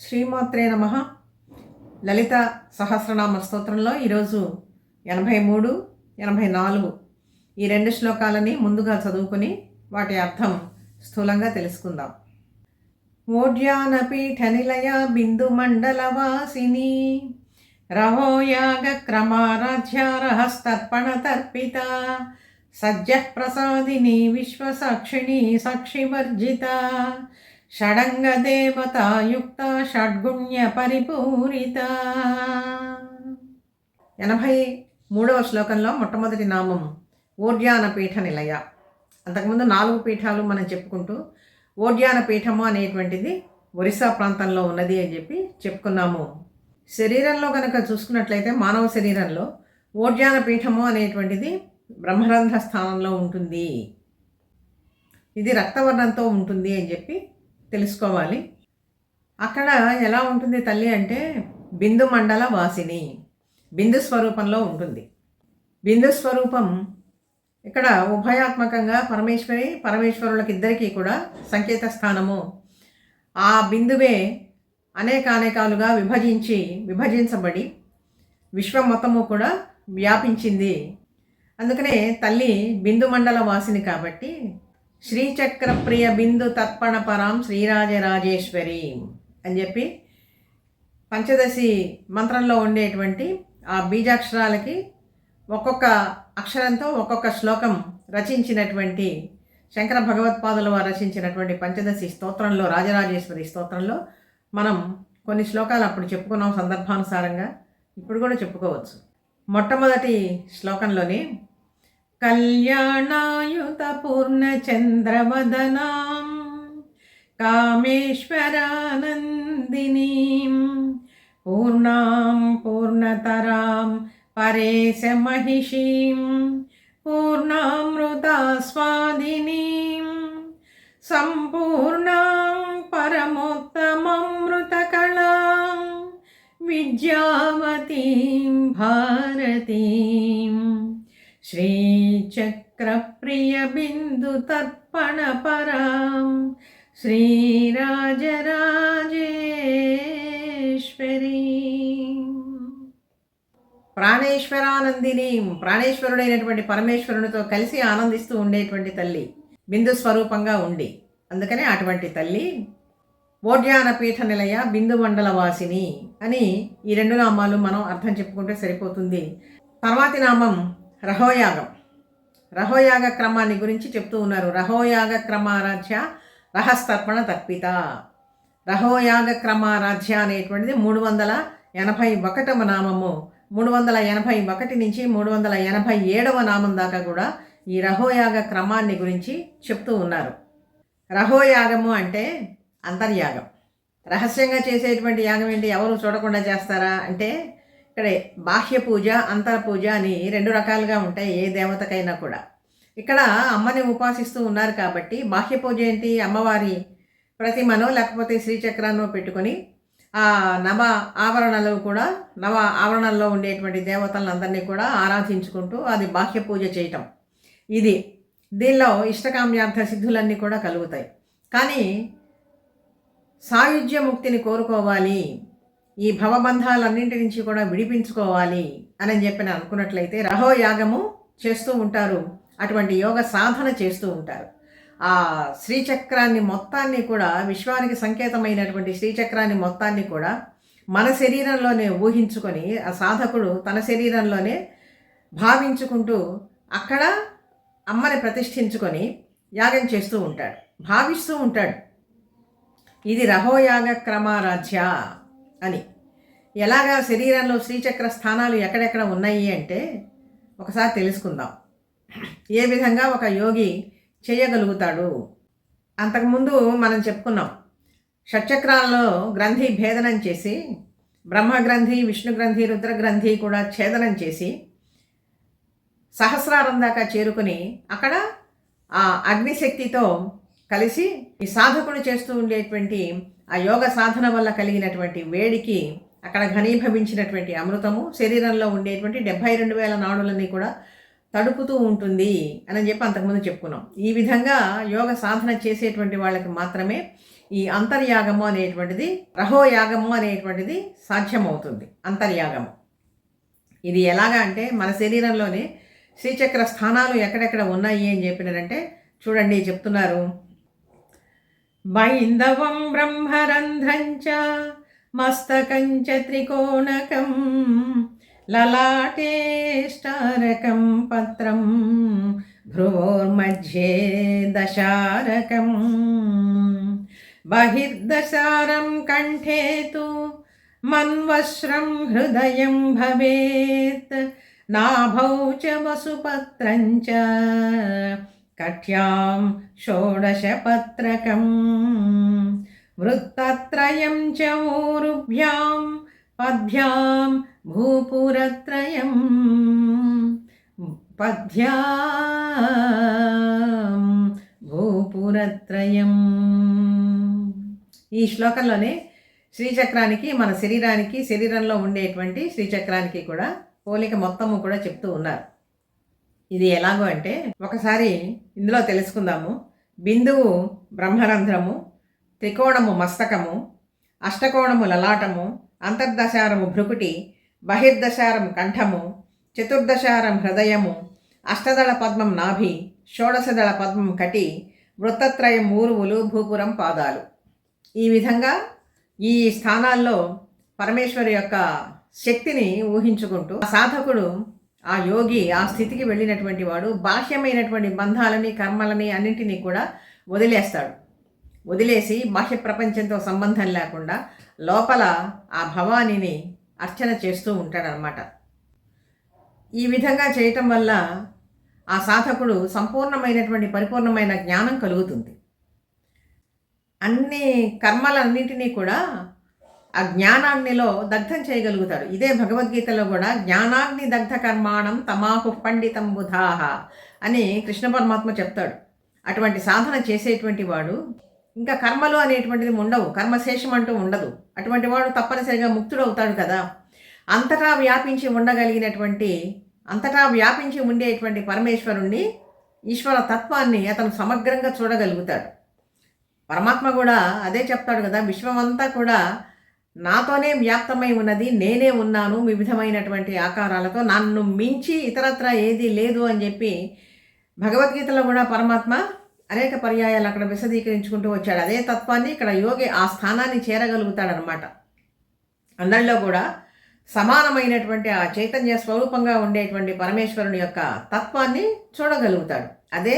శ్రీమాత్రే నమ. లలిత సహస్రనామ స్తోత్రంలో ఈరోజు ఎనభై మూడు ఎనభై నాలుగు ఈ రెండు శ్లోకాలని ముందుగా చదువుకొని వాటి అర్థం స్థూలంగా తెలుసుకుందాం. ఓడ్యానపీఠ నిలయ బిందు మండల రహోయాగ క్రమారాధ్యారహస్తర్పణ తర్పిత సజ్జ ప్రసాదిని విశ్వసాక్షిణి సాక్షివర్జిత షడంగదేవతాయుక్త షడ్గుణ్య పరిపూరిత ఎనభై మూడవ శ్లోకంలో మొట్టమొదటి నామం ఓడ్యాన పీఠ నిలయ అంతకుముందు నాలుగు పీఠాలు మనం చెప్పుకుంటూ ఓడ్యాన పీఠము అనేటువంటిది ఒరిస్సా ప్రాంతంలో ఉన్నది అని చెప్పి చెప్పుకున్నాము. శరీరంలో కనుక చూసుకున్నట్లయితే మానవ శరీరంలో ఓడ్యాన పీఠము అనేటువంటిది బ్రహ్మరంధ్ర స్థానంలో ఉంటుంది. ఇది రక్తవర్ణంతో ఉంటుంది అని చెప్పి తెలుసుకోవాలి. అక్కడ ఎలా ఉంటుంది తల్లి అంటే బిందు మండల వాసిని. బిందు స్వరూపంలో ఉంటుంది. బిందు స్వరూపం ఇక్కడ ఉభయాత్మకంగా పరమేశ్వరి పరమేశ్వరులకి ఇద్దరికీ కూడా సంకేత స్థానము ఆ బిందువే అనేకానేకాలుగా విభజించి విభజించబడి విశ్వం మొత్తము కూడా వ్యాపించింది. అందుకనే తల్లి బిందు మండల వాసిని కాబట్టి శ్రీచక్ర ప్రియ బిందు తర్పణ పరాం శ్రీరాజరాజేశ్వరి అని చెప్పి పంచదశి మంత్రంలో ఉండేటువంటి ఆ బీజాక్షరాలకి ఒక్కొక్క అక్షరంతో ఒక్కొక్క శ్లోకం రచించినటువంటి శంకర భగవత్పాదుల వారు రచించినటువంటి పంచదశి స్తోత్రంలో రాజరాజేశ్వరి స్తోత్రంలో మనం కొన్ని శ్లోకాలు అప్పుడు చెప్పుకున్నాం సందర్భానుసారంగా. ఇప్పుడు కూడా చెప్పుకోవచ్చు. మొట్టమొదటి శ్లోకంలోని कल्याणायुतपूर्णचन्द्रवदनां कामेश्वरानन्दिनीं पूर्णां पूर्णतरां परेशमहिषीं पूर्णामृतास्वादिनीं सम्पूर्णां परमोत्तममृतकलां विद्यावतीं भारतीं श्री श्रीचक्रप्रियबिन्दुतर्पणपरां శ్రీరాజరాజేశ్వరీ ప్రాణేశ్వరానందిని ప్రాణేశ్వరుడైనటువంటి పరమేశ్వరునితో కలిసి ఆనందిస్తూ ఉండేటువంటి తల్లి బిందు స్వరూపంగా ఉండి అందుకనే అటువంటి తల్లి ఓడ్యాన పీఠ నిలయ బిందు మండల వాసిని అని ఈ రెండు నామాలు మనం అర్థం చెప్పుకుంటే సరిపోతుంది తర్వాతి నామం రహోయాగం రహోయాగ క్రమాన్ని గురించి చెప్తూ ఉన్నారు. రహోయాగ క్రమారాధ్య రహస్తర్పణ తర్పిత. రహోయాగ క్రమారాధ్య అనేటువంటిది మూడు వందల ఎనభై ఒకటవ నామము. మూడు వందల ఎనభై ఒకటి నుంచి మూడు వందల ఎనభై ఏడవ నామం దాకా కూడా ఈ రహోయాగ క్రమాన్ని గురించి చెప్తూ ఉన్నారు. రహోయాగము అంటే అంతర్యాగం. రహస్యంగా చేసేటువంటి యాగం ఏంటి? ఎవరు చూడకుండా చేస్తారా? అంటే ఇక్కడ బాహ్య పూజ అంతర పూజ అని రెండు రకాలుగా ఉంటాయి ఏ దేవతకైనా కూడా. ఇక్కడ అమ్మని ఉపాసిస్తూ ఉన్నారు కాబట్టి బాహ్య పూజ ఏంటి? అమ్మవారి ప్రతిమను లేకపోతే శ్రీచక్రాన్నో పెట్టుకొని ఆ నవ ఆవరణలో కూడా నవ ఆవరణల్లో ఉండేటువంటి దేవతలందరినీ కూడా ఆరాధించుకుంటూ అది బాహ్య పూజ చేయటం. ఇది దీనిలో ఇష్టకామ్యార్థ సిద్ధులన్నీ కూడా కలుగుతాయి. కానీ సాయుధ్య ముక్తిని కోరుకోవాలి. ఈ భవబంధాలన్నింటి నుంచి కూడా విడిపించుకోవాలి అని చెప్పిన అనుకున్నట్లయితే రహో యాగము చేస్తూ ఉంటారు. అటువంటి యోగ సాధన చేస్తూ ఉంటారు. ఆ శ్రీచక్రాన్ని మొత్తాన్ని కూడా విశ్వానికి సంకేతమైనటువంటి శ్రీచక్రాన్ని మొత్తాన్ని కూడా మన శరీరంలోనే ఊహించుకొని ఆ సాధకుడు తన శరీరంలోనే భావించుకుంటూ అక్కడ అమ్మని ప్రతిష్ఠించుకొని యాగం చేస్తూ ఉంటాడు. భావిస్తూ ఉంటాడు. ఇది రహోయాగ క్రమారాధ్య. అని. ఎలాగా శరీరంలో శ్రీచక్ర స్థానాలు ఎక్కడెక్కడ ఉన్నాయి అంటే ఒకసారి తెలుసుకుందాం. ఏ విధంగా ఒక యోగి చేయగలుగుతాడు? అంతకుముందు మనం చెప్పుకున్నాం షట్చక్రాలలో గ్రంథి భేదనం చేసి బ్రహ్మగ్రంథి విష్ణుగ్రంథి రుద్రగ్రంథి కూడా ఛేదనం చేసి సహస్రారం దాకా చేరుకుని అక్కడ ఆ అగ్నిశక్తితో కలిసి ఈ సాధకుడు చేస్తూ ఉండేటువంటి ఆ యోగ సాధన వల్ల కలిగినటువంటి వేడికి అక్కడ ఘనీభవించినటువంటి అమృతము శరీరంలో ఉండేటువంటి డెబ్భై రెండు వేల నాడులని కూడా తడుపుతూ ఉంటుంది అని చెప్పి అంతకుముందు చెప్పుకున్నాం. ఈ విధంగా యోగ సాధన చేసేటువంటి వాళ్ళకి మాత్రమే ఈ అంతర్యాగము అనేటువంటిది రహోయాగము అనేటువంటిది సాధ్యమవుతుంది. అంతర్యాగము. ఇది ఎలాగా అంటే మన శరీరంలోనే శ్రీచక్ర స్థానాలు ఎక్కడెక్కడ ఉన్నాయి అని చెప్పినారంటే చూడండి చెప్తున్నారు. बैन्दवं ब्रह्मरन्ध्रं च मस्तकं च त्रिकोणकं ललाटेष्टारकं पत्रं भ्रुवोर्मध्ये दशारकं बहिर्दशारं कण्ठे तु मन्वस्रं हृदयं भवेत् नाभौ च वसुपत्रं च కఠ్యాం షోడశపత్రకం. వృత్తత్రయం చ ఊరుభ్యాం పద్భ్యాం భూపురత్రయం పద్భ్యాం భూపురత్రయం. ఈ శ్లోకంలోనే శ్రీచక్రానికి మన శరీరానికి శరీరంలో ఉండేటువంటి శ్రీచక్రానికి కూడా పోలిక మొత్తము కూడా చెప్తూ ఉన్నారు. ఇది ఎలాగో అంటే ఒకసారి ఇందులో తెలుసుకుందాము. బిందువు బ్రహ్మరంధ్రము త్రికోణము మస్తకము అష్టకోణము లలాటము అంతర్దశారము భృకుటి బహిర్దశారం కంఠము చతుర్దశారం హృదయము అష్టదళ పద్మం నాభి షోడశదళ పద్మం కటి వృత్తత్రయం ఊరువులు భూపురం పాదాలు. ఈ విధంగా ఈ స్థానాల్లో పరమేశ్వరి యొక్క శక్తిని ఊహించుకుంటూ సాధకుడు ఆ యోగి ఆ స్థితికి వెళ్ళినటువంటి వాడు బాహ్యమైనటువంటి బంధాలని కర్మలని అన్నింటినీ కూడా వదిలేస్తాడు. వదిలేసి బాహ్య ప్రపంచంతో సంబంధం లేకుండా లోపల ఆ భవానీని అర్చన చేస్తూ ఉంటాడనమాట ఈ విధంగా చేయటం వల్ల ఆ సాధకుడు సంపూర్ణమైనటువంటి పరిపూర్ణమైన జ్ఞానం కలుగుతుంది. అన్ని కర్మలన్నింటినీ కూడా ఆ జ్ఞానాగ్నిలో దగ్ధం చేయగలుగుతాడు. ఇదే భగవద్గీతలో కూడా జ్ఞానాగ్ని దగ్ధ కర్మాణం తమాహు పండితం బుధాహ అని కృష్ణ పరమాత్మ చెప్తాడు. అటువంటి సాధన చేసేటువంటి వాడు ఇంకా కర్మలు అనేటువంటిది ఉండవు. కర్మశేషం అంటూ ఉండదు. అటువంటి వాడు తప్పనిసరిగా ముక్తుడవుతాడు కదా. అంతటా వ్యాపించి ఉండగలిగినటువంటి అంతటా వ్యాపించి ఉండేటువంటి పరమేశ్వరుణ్ణి ఈశ్వర తత్వాన్ని అతను సమగ్రంగా చూడగలుగుతాడు. పరమాత్మ కూడా అదే చెప్తాడు కదా. విశ్వమంతా కూడా నాతోనే వ్యాప్తమై ఉన్నది నేనే ఉన్నాను వివిధమైనటువంటి ఆకారాలతో నన్ను మించి ఇతరత్ర ఏది లేదు అని చెప్పి భగవద్గీతలో కూడా పరమాత్మ అనేక పర్యాయాలు అక్కడ విశదీకరించుకుంటూ వచ్చాడు. అదే తత్వాన్ని ఇక్కడ యోగి ఆ స్థానాన్ని చేరగలుగుతాడనమాట అందరిలో కూడా సమానమైనటువంటి ఆ చైతన్య స్వరూపంగా ఉండేటువంటి పరమేశ్వరుని యొక్క తత్వాన్ని చూడగలుగుతాడు. అదే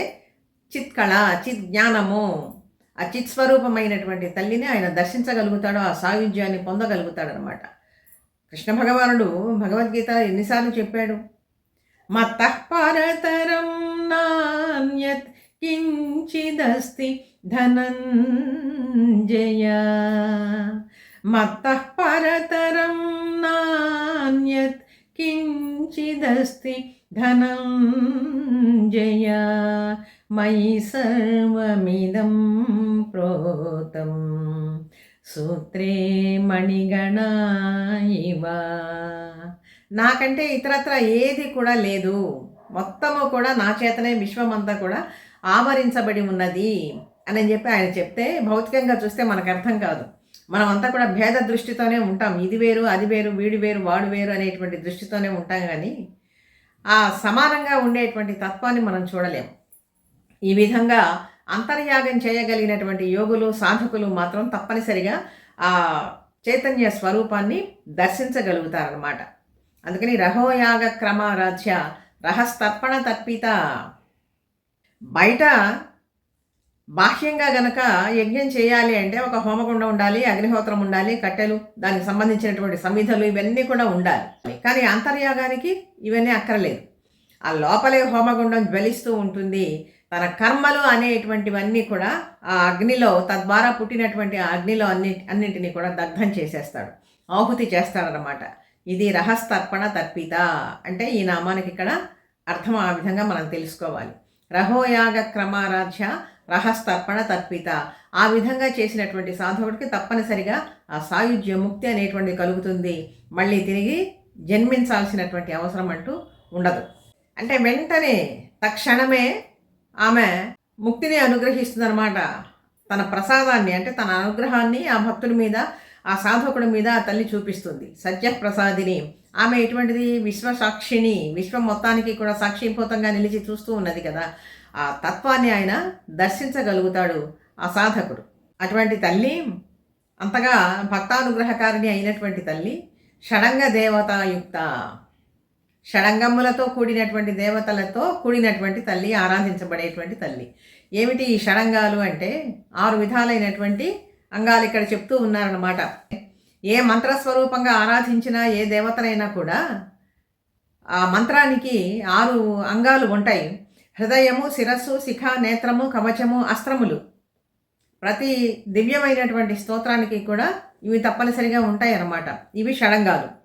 చిత్కళ చిత్ జ్ఞానము అచిత్ స్వరూపమైనటువంటి తల్లిని ఆయన దర్శించగలుగుతాడు ఆ సాయుధ్యాన్ని పొందగలుగుతాడు అనమాట కృష్ణ భగవానుడు భగవద్గీత ఎన్నిసార్లు చెప్పాడు? మతః పరతరం నాణ్యత్ కించిదస్తి ధనంజయ. మత్తః పరతరం నాణ్యత్ కించిదస్తి ధనంజయ. మయి సర్వమిదం ప్రోతం. సూత్రే మణిగణ ఇవ. నాకంటే ఇతరత్ర ఏది కూడా లేదు. మొత్తము కూడా నా చేతనే విశ్వమంతా కూడా ఆవరించబడి ఉన్నది అని చెప్పి ఆయన చెప్తే భౌతికంగా చూస్తే మనకు అర్థం కాదు. మనం అంతా కూడా భేద దృష్టితోనే ఉంటాం. ఇది వేరు అది వేరు వీడి వేరు వాడు వేరు అనేటువంటి దృష్టితోనే ఉంటాం కానీ ఆ సమానంగా ఉండేటువంటి తత్వాన్ని మనం చూడలేం. ఈ విధంగా అంతర్యాగం చేయగలిగినటువంటి యోగులు సాధకులు మాత్రం తప్పనిసరిగా ఆ చైతన్య స్వరూపాన్ని దర్శించగలుగుతారనమాట అందుకని రహోయాగ క్రమారాధ్య రహస్తర్పణ తర్పిత. బయట బాహ్యంగా గనక యజ్ఞం చేయాలి అంటే ఒక హోమగుండం ఉండాలి అగ్నిహోత్రం ఉండాలి కట్టెలు దానికి సంబంధించినటువంటి సమిధలు ఇవన్నీ కూడా ఉండాలి. కానీ అంతర్యాగానికి ఇవన్నీ అక్కర్లేదు. ఆ లోపలే హోమగుండం జ్వలిస్తూ ఉంటుంది. తన కర్మలు అనేటువంటివన్నీ కూడా ఆ అగ్నిలో తద్వారా పుట్టినటువంటి ఆ అగ్నిలో అన్ని అన్నింటినీ కూడా దగ్ధం చేసేస్తాడు. ఆహుతి చేస్తాడనమాట ఇది రహస్తర్పణ తర్పిత అంటే ఈ నామానికి ఇక్కడ అర్థం ఆ విధంగా మనం తెలుసుకోవాలి. రహోయాగ క్రమారాధ్య రహస్తర్పణ తర్పిత. ఆ విధంగా చేసినటువంటి సాధకుడికి తప్పనిసరిగా ఆ సాయుధ్య ముక్తి అనేటువంటి కలుగుతుంది. మళ్ళీ తిరిగి జన్మించాల్సినటువంటి అవసరం అంటూ ఉండదు. అంటే వెంటనే తక్షణమే ఆమె ముక్తిని అనుగ్రహిస్తుందన్నమాట. తన ప్రసాదాన్ని అంటే తన అనుగ్రహాన్ని ఆ భక్తుడి మీద ఆ సాధకుడి మీద ఆ తల్లి చూపిస్తుంది. సత్యప్రసాదిని. ఆమె ఎటువంటిది? విశ్వసాక్షిని. విశ్వం మొత్తానికి కూడా సాక్షిభూతంగా నిలిచి చూస్తూ ఉన్నది కదా. ఆ తత్వాన్ని ఆయన దర్శించగలుగుతాడు ఆ సాధకుడు. అటువంటి తల్లి అంతగా భక్తానుగ్రహకారిణి అయినటువంటి తల్లి షడంగ దేవతాయుక్త. షడంగములతో కూడినటువంటి దేవతలతో కూడినటువంటి తల్లి ఆరాధించబడేటువంటి తల్లి. ఏమిటి ఈ షడంగాలు అంటే? ఆరు విధాలైనటువంటి అంగాలు ఇక్కడ చెప్తూ ఉన్నారన్నమాట. ఏ మంత్రస్వరూపంగా ఆరాధించినా ఏ దేవతనైనా కూడా ఆ మంత్రానికి ఆరు అంగాలు ఉంటాయి. హృదయము శిరస్సు శిఖ నేత్రము కవచము అస్త్రములు. ప్రతి దివ్యమైనటువంటి స్తోత్రానికి కూడా ఇవి తప్పనిసరిగా ఉంటాయి అన్నమాట ఇవి షడంగాలు.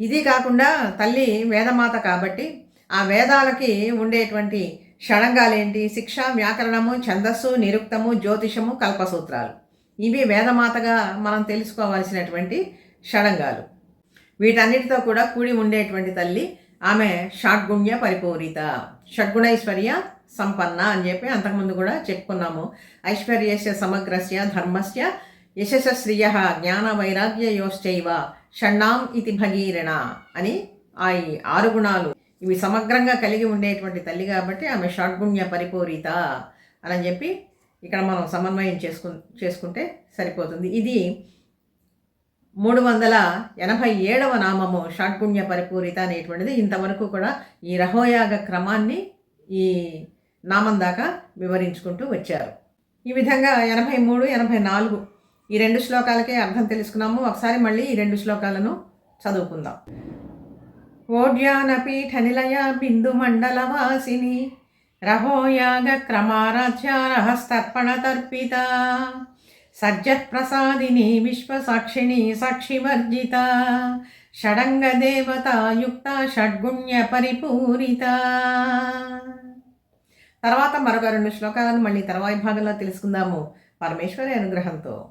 ఇది కాకుండా తల్లి వేదమాత కాబట్టి ఆ వేదాలకి ఉండేటువంటి షడంగాలేంటి? శిక్ష వ్యాకరణము ఛందస్సు నిరుక్తము జ్యోతిషము కల్పసూత్రాలు. ఇవి వేదమాతగా మనం తెలుసుకోవాల్సినటువంటి షడంగాలు. వీటన్నిటితో కూడా కూడి ఉండేటువంటి తల్లి ఆమె షాడ్గుణ్య పరిపూరిత. షడ్గుణైశ్వర్య సంపన్న అని చెప్పి అంతకుముందు కూడా చెప్పుకున్నాము. ఐశ్వర్యస్య సమగ్రస్య ధర్మస్య యశస్శ్రియ జ్ఞాన వైరాగ్యయోశ్చైవ షణ్ణాం ఇతి భగీరణ అని ఆ ఈ ఆరు గుణాలు. ఇవి సమగ్రంగా కలిగి ఉండేటువంటి తల్లి కాబట్టి ఆమె షాడ్గుణ్య పరిపూరిత అని చెప్పి ఇక్కడ మనం సమన్వయం చేసుకు చేసుకుంటే సరిపోతుంది. ఇది మూడు వందల ఎనభై ఏడవ నామము షాడ్గుణ్య పరిపూరిత అనేటువంటిది. ఇంతవరకు కూడా ఈ రహోయాగ క్రమాన్ని ఈ నామం దాకా వివరించుకుంటూ వచ్చారు. ఈ విధంగా ఎనభై మూడు ఎనభై నాలుగు ఈ రెండు శ్లోకాలకే అర్థం తెలుసుకున్నాము. ఒకసారి మళ్ళీ ఈ రెండు శ్లోకాలను చదువుకుందాం. ఓడ్యానపీఠ నిలయ బిందు మండల వాసిని రహోయాగ క్రమారాధ్యారహస్తర్పణ తర్పిత. సజ్జత్ప్రసాదిని విశ్వసాక్షిణి సాక్షివర్జిత. షడంగ దేవతాయుక్త షడ్గుణ్య పరిపూరిత తర్వాత మరొక రెండు శ్లోకాలను మళ్ళీ తర్వాయి భాగంలో తెలుసుకుందాము. పరమేశ్వరి అనుగ్రహంతో.